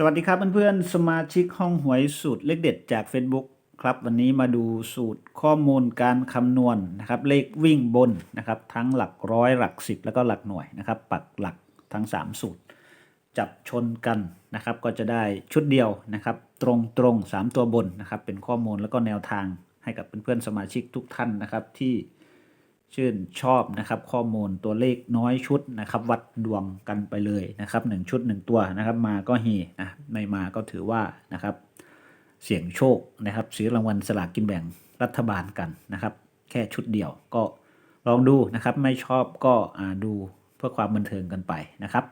สวัสดีครับเพื่อนๆ สมาชิกห้องหวยสูตรเลขเด็ดจาก Facebook ครับ วันนี้มาดูสูตรข้อมูลการคำนวณนะครับ เลขวิ่งบนนะครับ ทั้งหลักร้อยหลักสิบแล้วก็หลักหน่วยนะครับ ปักหลักทั้ง 3 สูตร จับชนกันนะครับ ก็จะได้ชุดเดียวนะครับ ตรงตรงๆสามตัวบนนะครับ เป็นข้อมูลแล้วก็แนวทางให้กับเพื่อนๆสมาชิกทุกท่านนะครับที่ ชื่นชอบนะครับข้อมูลตัวเลขน้อยชุดนะครับ วัดดวงกันไปเลยนะครับหนึ่งชุดหนึ่งตัวนะครับ มาก็เฮนะไม่มาก็ถือว่านะครับ เสี่ยงโชคนะครับซื้อรางวัลสลากกินแบ่งรัฐบาลกันนะครับ แค่ชุดเดียวก็ลองดูนะครับ ไม่ชอบก็อ่าดูเพื่อความบันเทิงกันไปนะครับ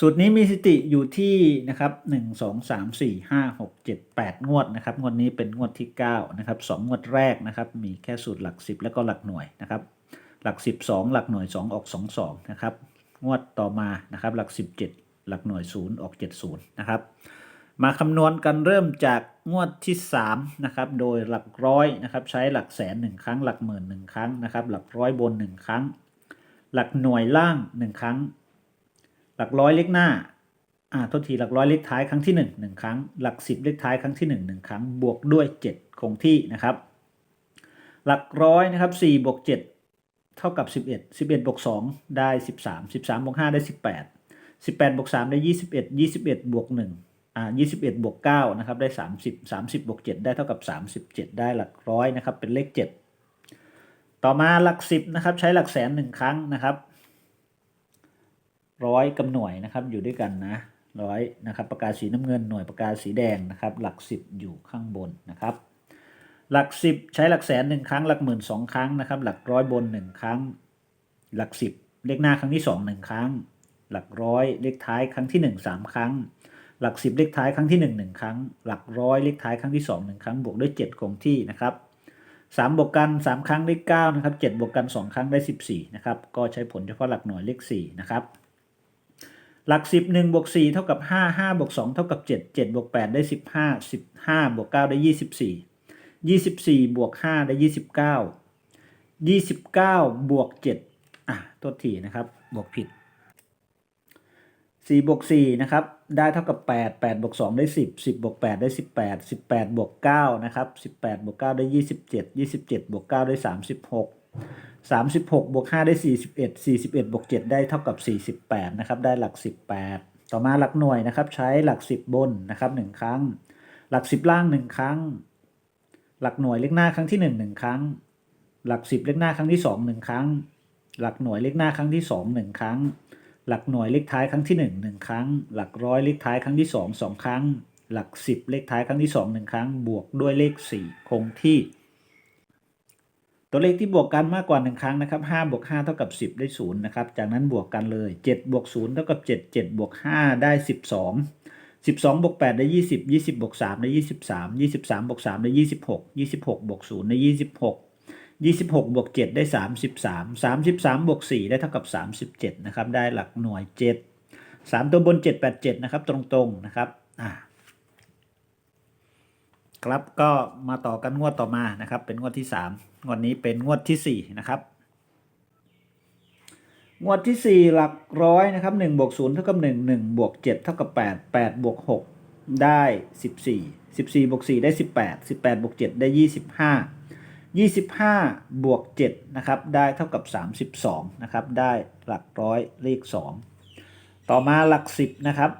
สูตรนี้มีสติอยู่ที่นะครับหนึ่งสองสามสี่ห้าหกเจ็ดแปดงวดนะครับ งวดนี้เป็นงวดที่เก้านะครับสองงวดแรกนะครับ มีแค่สูตรหลักสิบแล้วก็หลักหน่วยนะครับ หลักสิบสองหลักหน่วยสองออกสองสองนะครับ งวดต่อมานะครับ หลักสิบเจ็ดหลักหน่วยศูนย์ออกเจ็ดศูนย์นะครับ มาคำนวณกันเริ่มจากงวดที่3นะครับ โดยหลักร้อยนะครับ ใช้หลักแสนหนึ่งครั้ง หลักหมื่นหนึ่งครั้งนะครับ หลักร้อยบนหนึ่งครั้ง หลักหน่วยล่างหนึ่งครั้ง หลักร้อยเลขหน้าอ่าทษทีหลักร้อยเลขท้ายครั้งที่1นึ่งหนึ่งครั้ง หลักสิบเลขท้ายครั้งที่1นึ่งหนึ่งครั้ง บวกด้วย 7 คงที่นะครับ หลักร้อยนะครับ4บวก7เท่ากับ 11 11บวก2ได้ 13 13บวก5ได้ 18 18บวก3ได้ 21 21บวก1อ่า21บวก9นะครับได้ 30 30บวก7ได้เท่ากับ 37 ได้หลักร้อยนะครับเป็นเลข 7 ต่อมาหลัก 10นะครับใช้หลักแสนหนึ่งครั้งนะครับ ร้อยกับหน่วยนะครับอยู่ด้วยกันนะร้อยนะครับปากกาสีน้ำเงินหน่วยปากกาสีแดงนะครับหลักสิบอยู่ข้างบนนะครับ หลักสิบใช้หลักแสนหนึ่งครั้งหลักหมื่นสองครั้งนะครับหลักร้อยบนหนึ่งครั้ง หลักสิบเลขหน้าครั้งที่สองหนึ่งครั้ง หลักร้อยเลขท้ายครั้งที่หนึ่งสามครั้ง หลักสิบเลขท้ายครั้งที่หนึ่งหนึ่งครั้ง หลักร้อยเลขท้ายครั้งที่สองหนึ่งครั้งบวกด้วยเจ็ดคงที่นะครับสามบวกกันสามครั้งได้เก้านะครับเจ็ดบวกกันสองครั้งได้สิบสี่นะครับก็ใช้ผลเฉพาะหลักหน่วยเลขสี่นะครับ หลักสิบหนึ่งบวกสี่เท่ากับห้าห้าบวกสองเท่ากับเจ็ดเจ็ดบวกแปดได้สิบห้าสิบห้าบวกเก้าได้ยี่สิบสี่ยี่สิบสี่บวกห้าได้ยี่สิบเก้ายี่สิบเก้าบวกเจ็ดอะตัวทีนะครับบวกผิดสี่บวกสี่นะครับได้เท่ากับแปดแปดบวกสองได้สิบสิบบวกแปดได้สิบแปดสิบแปดบวกเก้านะครับสิบแปดบวกเก้าได้ยี่สิบเจ็ดยี่สิบเจ็ดบวกเก้าได้สามสิบหก สามสิบหกบวกห้าได้สี่สิบเอ็ดสี่สิบเอ็ดบวกเจ็ดได้เท่ากับสี่สิบแปดนะครับ ได้หลักสิบแปดต่อมาหลักหน่วยนะครับ ใช้หลักสิบบนนะครับหนึ่งครั้ง หลักสิบล่างหนึ่งครั้ง หลักหน่วยเลขหน้าครั้งที่หนึ่งหนึ่งครั้ง หลักสิบเลขหน้าครั้งที่สองหนึ่งครั้ง หลักหน่วยเลขหน้าครั้งที่สองหนึ่งครั้ง หลักหน่วยเลขท้ายครั้งที่หนึ่งหนึ่งครั้ง หลักร้อยเลขท้ายครั้งที่สองสองครั้ง หลักสิบเลขท้ายครั้งที่สองหนึ่งครั้ง บวกด้วยเลขสี่คงที่ ตัวเลขที่บวกกันมากกว่า 1 ครั้งนะครับ5บวก5เท่ากับ 10 ได้ 0 นะครับ จากนั้นบวกกันเลย 7 บวก 0 เท่ากับ 7 7 บวก 5 ได้ 12 12 บวก 8 ได้ 20 20 บวก 3 ได้ 23 23 บวก 3 ได้ 26 26 บวก 0 ได้ 26 26 บวก 7 ได้ 33 33 บวก 4 ได้เท่ากับ 37 นะครับ ได้หลักหน่วย 7 3 ตัวบน 787 นะครับ ตรงๆ นะครับ อ่า ครับก็มาต่อกันงวดต่อมานะครับ เป็นงวดที่3งวดนี้เป็นงวดที่4นะครับ งวดที่4หลักร้อยนะครับ1บวก0เท่ากับ1 1บวก7เท่ากับ8 8บวก6ได้14 14บวก4ได้18 18บวก7ได้25 25บวก7นะครับได้เท่ากับ32นะครับได้หลักร้อยเลข2ต่อมาหลัก10นะครับ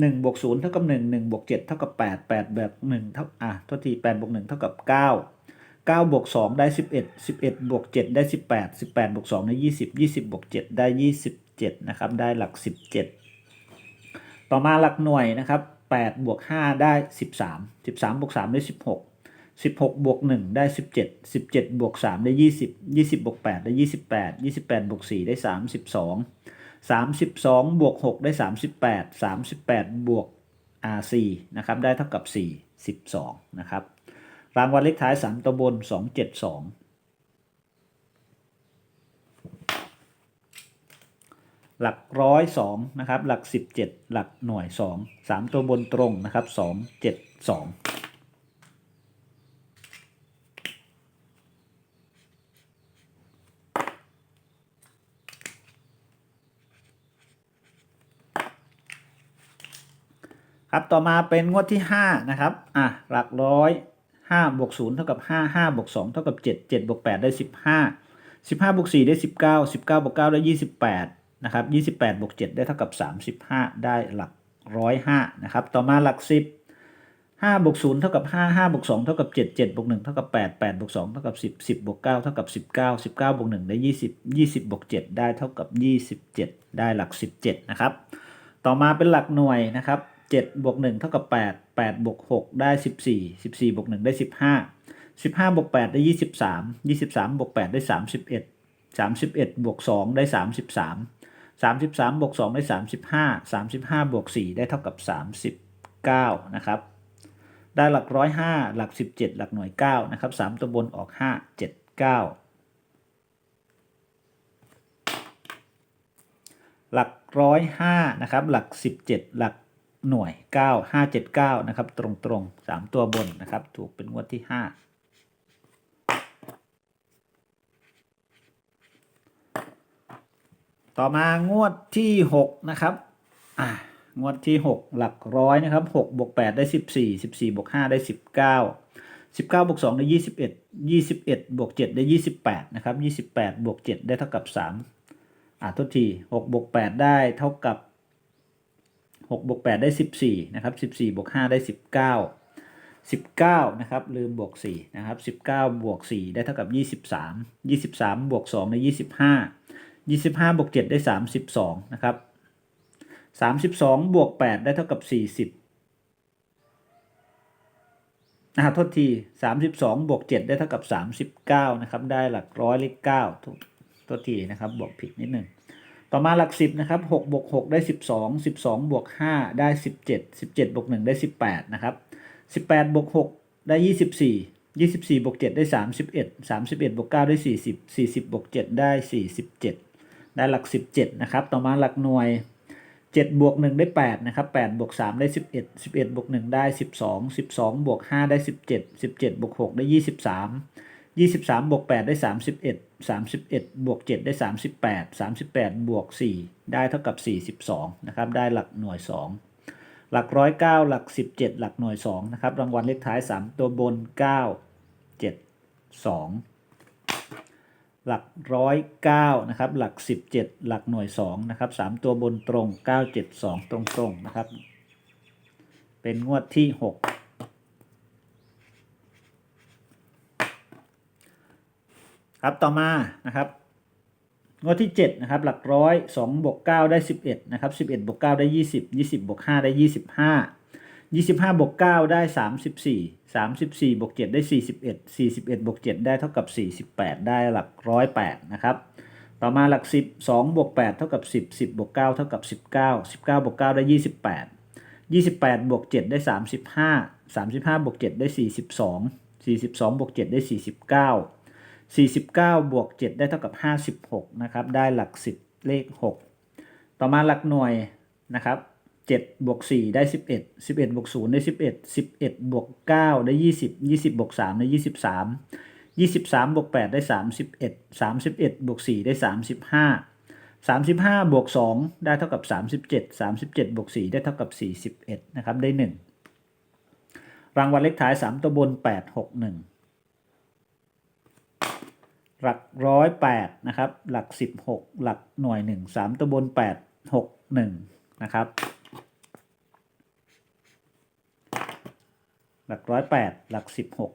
หนึ่งบวกศูนย์เท่ากับหนึ่งหนึ่งบวกเจ็ดเท่ากับแปดแปดแบบหนึ่งเท่าอะทษทีแปดบวกหนึ่งเท่ากับเก้าเก้าบวกสองได้สิบเอ็ดสิบเอ็ดบวกเจ็ดได้สิบแปดสิบแปดบวกสองได้ยี่สิบยี่สิบบวกเจ็ดได้ยี่สิบเจ็ดนะครับได้หลักสิบเจ็ดต่อมาหลักหน่วยนะครับแปดบวกห้าได้สิบสามสิบสามบวกสามได้สิบหกสิบหกบวกหนึ่งได้สิบเจ็ดสิบเจ็ดบวกสามได้ยี่สิบยี่สิบบวกแปดได้ยี่สิบแปดยี่สิบแปดบวกสี่ได้สามสิบสองสามสิบสองบวกหกได้สามสิบแปดสามสิบแปดบวก R4 นะครับ ได้เท่ากับ 4 12 นะครับ รางวัลเลขท้าย 3 ตัวบน 272 หลักร้อยสองนะครับ หลัก 17 หลักหน่วย 2 3 ตัวบนตรงนะครับ 2 ครับต่อมาเป็นงวดที่ห้านะครับ อะ หลักร้อยห้าบวกศูนย์เท่ากับห้าห้าบวกสองเท่ากับเจ็ดเจ็ดบวกแปดได้สิบห้าสิบห้าบวกสี่ได้สิบเก้าสิบเก้าบวกเก้าได้ยี่สิบแปดนะครับยี่สิบแปดบวกเจ็ดได้เท่ากับสามสิบห้าได้หลักร้อยห้านะครับ ต่อมาหลักสิบห้าบวกศูนย์เท่ากับห้าห้าบวกสองเท่ากับเจ็ดเจ็ดบวกหนึ่งเท่ากับแปดแปดบวกสองเท่ากับสิบสิบบวกเก้าเท่ากับสิบเก้าสิบเก้าบวกหนึ่งได้ยี่สิบยี่สิบบวกเจ็ดได้เท่ากับยี่สิบเจ็ดได้หลักสิบเจ็ดนะครับ ต่อมาเป็นหลักหน่วยนะครับ เจ็ดบวกหนึ่งเท่ากับแปดแปดบวกหกได้สิบสี่สิบสี่บวกหนึ่งได้สิบห้าสิบห้าบวกแปดได้ยี่สิบสามยี่สิบสามบวกแปดได้สามสิบเอ็ดสามสิบเอ็ดบวกสองได้สามสิบสามสามสิบสามบวกสองได้สามสิบห้าสามสิบห้าบวกสี่ได้เท่ากับสามสิบเก้านะครับ ได้หลักร้อยห้าหลักสิบเจ็ดหลักหน่วยเก้านะครับสามตัวบนออกห้าเจ็ดเก้าหลักร้อยห้านะครับ หลักสิบเจ็ดหลัก หน่วยเก้าห้าเจ็ดเก้านะครับ ตรงตรงสามตัวบนนะครับ ถูกเป็นงวดที่ห้าต่อมางวดที่หกนะครับอ่างวดที่หกหลักร้อยนะครับหกบวกแปดได้สิบสี่สิบสี่บวกห้าได้สิบเก้าสิบเก้าบวกสองได้ยี่สิบเอ็ดยี่สิบเอ็ดบวกเจ็ดได้ยี่สิบแปดนะครับยี่สิบแปดบวกเจ็ดได้เท่ากับสามอ่าทษทีหกบวกแปดได้เท่ากับ หกบวกแปดได้สิบสี่นะครับสิบสี่บวกห้าได้สิบเก้าสิบเก้านะครับลืมบวกสี่นะครับสิบเก้าบวกสี่ได้เท่ากับยี่สิบสามยี่สิบสามบวกสองได้ยี่สิบห้ายี่สิบห้าบวกเจ็ดได้สามสิบสองนะครับสามสิบสองบวกแปดได้เท่ากับสี่สิบนะครับโทษทีสามสิบสองบวกเจ็ดได้เท่ากับสามสิบเก้านะครับ ได้หลักร้อยเลขเก้าทุกตัวทีนะครับบวกผิดนิดหนึ่ง ต่อมาหลักสิบนะครับหกบวกหกได้สิบสองสิบสองบวกห้าได้สิบเจ็ดสิบเจ็ดบวกหนึ่งได้สิบแปดนะครับสิบแปดบวกหกได้ยี่สิบสี่ยี่สิบสี่บวกเจ็ดได้สามสิบเอ็ดสามสิบเอ็ดบวกเก้าได้สี่สิบสี่สิบบวกเจ็ดได้สี่สิบเจ็ดได้หลักสิบเจ็ดนะครับ ต่อมาหลักหน่วยเจ็ดบวกหนึ่งได้แปดนะครับแปดบวกสามได้สิบเอ็ดสิบเอ็ดบวกหนึ่งได้สิบสองสิบสองบวกห้าได้สิบเจ็ดสิบเจ็ดบวกหกได้ยี่สิบสาม ยี่สิบสามบวกแปดได้สามสิบเอ็ดสามสิบเอ็ดบวกเจ็ดได้สามสิบแปดสามสิบแปดบวกสี่ได้เท่ากับสี่สิบสองนะครับได้หลักหน่วยสองหลักร้อยเก้าหลักสิบเจ็ดหลักหน่วยสองนะครับรางวัลเลขท้ายสามตัวบนเก้าเจ็ดสองหลักร้อยเก้านะครับหลักสิบเจ็ดหลักหน่วยสองนะครับสามตัวบนตรงเก้าเจ็ดสองตรงๆนะครับ เป็นงวดที่หก ครับต่อมานะครับงวดที่7นะครับหลักร้อย2บวก9ได้ 11นะครับ11บวก9ได้ 20 20บวก5ได้ 25 25บวก9ได้ 34 34บวก7ได้ 41 41บวก7ได้เท่ากับ 48 ได้หลักร้อย8นะครับต่อมาหลัก 10 2บวก8เท่ากับ 10 10บวก9เท่ากับ 19 19บวก9ได้ 28 28บวก7ได้ 35 35บวก7ได้ 42 42บวก7ได้ 49 49 บวก 7 ได้เท่ากับ 56 นะครับ ได้หลัก 10 เลข 6 ต่อมาหลักหน่วยนะครับ7บวก4ได้ 11 11บวก0ได้ 11 11บวก9ได้ 20 20บวก3ได้ 23 23บวก8ได้ 31 31บวก4ได้ 35 35บวก2ได้เท่ากับ 37 37บวก4ได้เท่ากับ 41 นะครับ ได้ 1 รางวัลเลขท้าย 3 ตัวบน 8 6 1 หลักร้อยแปดนะครับ หลักสิบหกหลักหน่วยหนึ่งสามตัวบนแปดหกหนึ่งนะครับ หลักร้อยแปดหลักสิบหก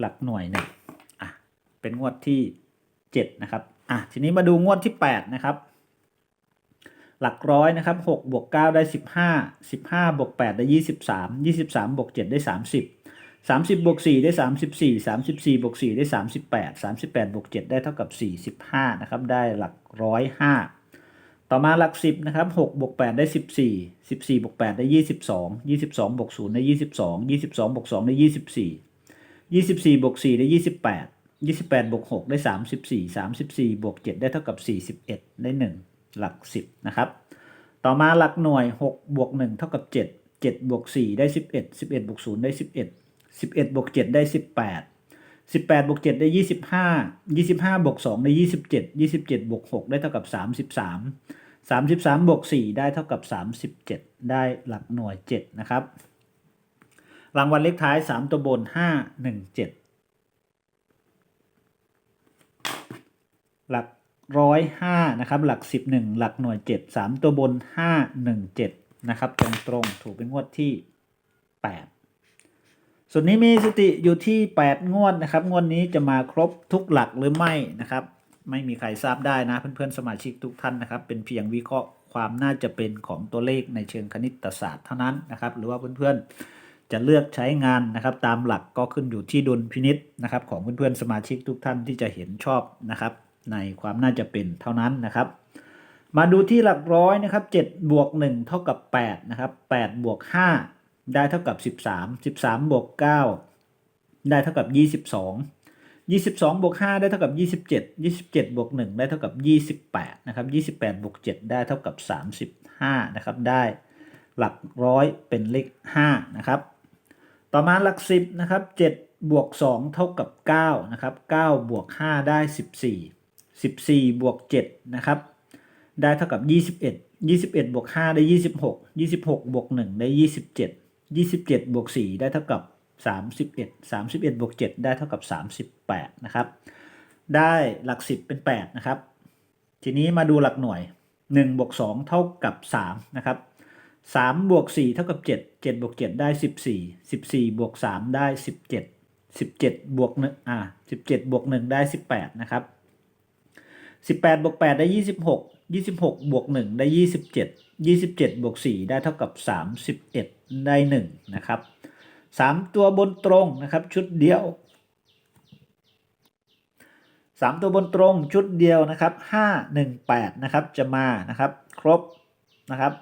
หลักหน่วยหนึ่งอะเป็นงวดที่เจ็ดนะครับอะทีนี้มาดูงวดที่แปดนะครับหลักร้อยนะครับหกบวกเก้าได้สิบห้าสิบห้าบวกแปดได้ยี่สิบสามยี่สิบสามบวกเจ็ดได้สาม สามสิบบวกสี่ได้สามสิบสี่สามสิบสี่บวกสี่ได้สามสิบแปดสามสิบแปดบวกเจ็ดได้เท่ากับสี่สิบห้านะครับ ได้หลักร้อยห้าต่อมาหลักสิบนะครับหกบวกแปดได้สิบสี่สิบสี่บวกแปดได้ยี่สิบสองยี่สิบสองบวกศูนย์ได้ยี่สิบสองยี่สิบสองบวกสองได้ยี่สิบสี่ยี่สิบสี่บวกสี่ได้ยี่สิบแปดยี่สิบแปดบวกหกได้สามสิบสี่สามสิบสี่บวกเจ็ดได้เท่ากับสี่สิบเอ็ดได้หนึ่งหลักสิบนะครับ ต่อมาหลักหน่วยหกบวกหนึ่งเท่ากับเจ็ดเจ็ดบวกสี่ได้สิบเอ็ดสิบเอ็ดบวกศูนย์ได้สิบเอ็ด สิบเอ็ดบวกเจ็ดได้สิบแปดสิบแปดบวกเจ็ดได้ยี่สิบห้ายี่สิบห้าบวกสองได้ยี่สิบเจ็ดยี่สิบเจ็ดบวกหกได้เท่ากับสามสิบสาม33บวก4ได้เท่ากับ 37 ได้หลักหน่วย 7 นะครับ รางวัลเลขท้าย 3 ตัวบน 5 1 7 หลักร้อยห้านะครับ หลักสิบหนึ่งหลักหน่วยเจ็ดสามตัวบนห้าหนึ่งเจ็ดนะครับ ตรงตรงถูกเป็นงวดที่แปด ส่วนนี้มีสติอยู่ที่แปดงวดนะครับ งวดนี้จะมาครบทุกหลักหรือไม่นะครับ ไม่มีใครทราบได้นะ เพื่อนๆสมาชิกทุกท่านนะครับ เป็นเพียงวิเคราะห์ความน่าจะเป็นของตัวเลขในเชิงคณิตศาสตร์เท่านั้นนะครับ หรือว่าเพื่อนๆจะเลือกใช้งานนะครับ ตามหลักก็ขึ้นอยู่ที่ดุลพินิษนะครับ ของเพื่อนๆสมาชิกทุกท่านที่จะเห็นชอบนะครับ ในความน่าจะเป็นเท่านั้นนะครับ มาดูที่หลักร้อยนะครับ7บวก1เท่ากับ8นะครับ8บวก5 ได้เท่ากับ 13 13 บวก 9 ได้เท่ากับ 22 22 บวก 5 ได้เท่ากับ 27 27 บวก 1 ได้เท่ากับ 28 นะครับ 28 บวก 7 ได้เท่ากับ 35 นะครับ ได้หลักร้อยเป็นเลข 5 นะครับ ต่อมาหลักสิบนะครับ 7 บวก 2 เท่ากับ 9 นะครับ 9 บวก 5 ได้ 14 14 บวก 7 นะครับ ได้เท่ากับ 21 21 บวก 5 ได้ 26 26 บวก 1 ได้ 27 27บวก4ได้เท่ากับ 31 31บวก7ได้เท่ากับ 38 นะครับ ได้หลัก 10 เป็น 8 นะครับ ทีนี้มาดูหลักหน่วย1บวก2เท่ากับ3นะครับ3บวก4เท่ากับ 7 7บวก7ได้ 14 14บวก3ได้ 17 17บวก1อ่า17บวก1ได้ 18 นะครับ 18บวก8ได้ 26 26บวก1ได้ 27 27บวก4ได้เท่ากับ 31 ได้ 1 นะครับ 3 ตัวบนตรงนะครับชุดเดียว 3 ตัวบนตรงชุดเดียวนะครับ 5 1 8 นะครับจะมานะครับครบนะครับ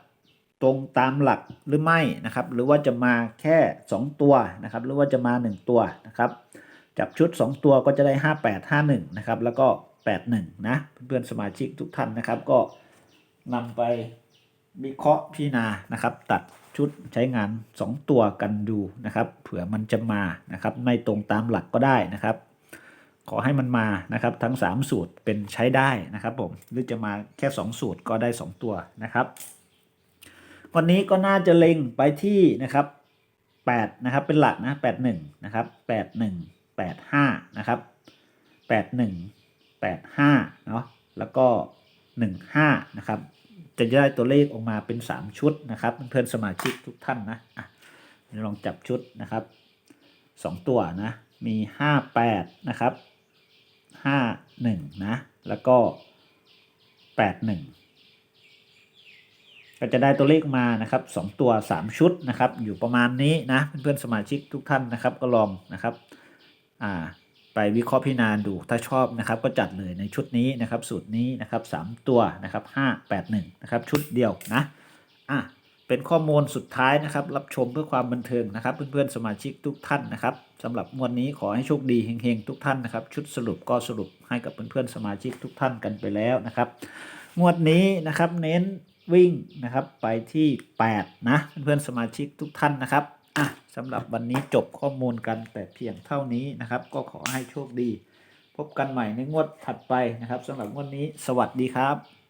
ตรงตามหลักหรือไม่นะครับ หรือว่าจะมาแค่ 2 ตัวนะครับ หรือว่าจะมา 1 ตัวนะครับ จับชุด 2 ตัวก็จะได้ 58 51 นะครับ แล้วก็ 81 นะ เพื่อนๆสมาชิกทุกท่านนะครับก็นำไป วิเคราะห์พิจารณานะครับ ตัดชุดใช้งาน 2 ตัวกันดูนะครับ เผื่อมันจะมานะครับ ไม่ตรงตามหลักก็ได้นะครับ ขอให้มันมานะครับ ทั้ง 3 สูตรเป็นใช้ได้นะครับผมหรือจะมาแค่ 2 สูตรก็ได้ 2 ตัวนะครับวันนี้ก็น่าจะเล็งไปที่นะครับ8นะครับเป็นหลักนะ81นะครับ81 85นะครับ81 85เนาะแล้วก็ 15นะครับ จะได้ตัวเลขออกมาเป็น 3 ชุดนะครับเพื่อนสมาชิกทุกท่านนะอะลองจับชุดนะครับ 2 ตัวนะ มี 58 นะครับ 51 นะ แล้วก็ 81 ก็จะได้ตัวเลขมานะครับ 2 ตัว 3 ชุดนะครับ อยู่ประมาณนี้นะเพื่อนๆสมาชิกทุกท่านนะครับก็ลองนะครับอ่า ไปวิเคราะห์พิจารณาดูถ้าชอบนะครับก็จัดเลยในชุดนี้นะครับ สูตรนี้นะครับสามตัวนะครับห้าแปดหนึ่งนะครับชุดเดียวนะอะเป็นข้อมูลสุดท้ายนะครับ รับชมเพื่อความบันเทิงนะครับ เพื่อนๆสมาชิกทุกท่านนะครับสำหรับงวดนี้ขอให้โชคดีเฮงๆทุกท่านนะครับ ชุดสรุปก็สรุปให้กับเพื่อนๆสมาชิกทุกท่านกันไปแล้วนะครับ งวดนี้นะครับเน้นวิ่งนะครับไปที่ 8 นะ เพื่อนๆสมาชิกทุกท่านนะครับ อะสำหรับวันนี้จบข้อมูลกันแต่เพียงเท่านี้นะครับ ก็ขอให้โชคดี พบกันใหม่ในงวดถัดไปนะครับสำหรับงวดนี้ สวัสดีครับ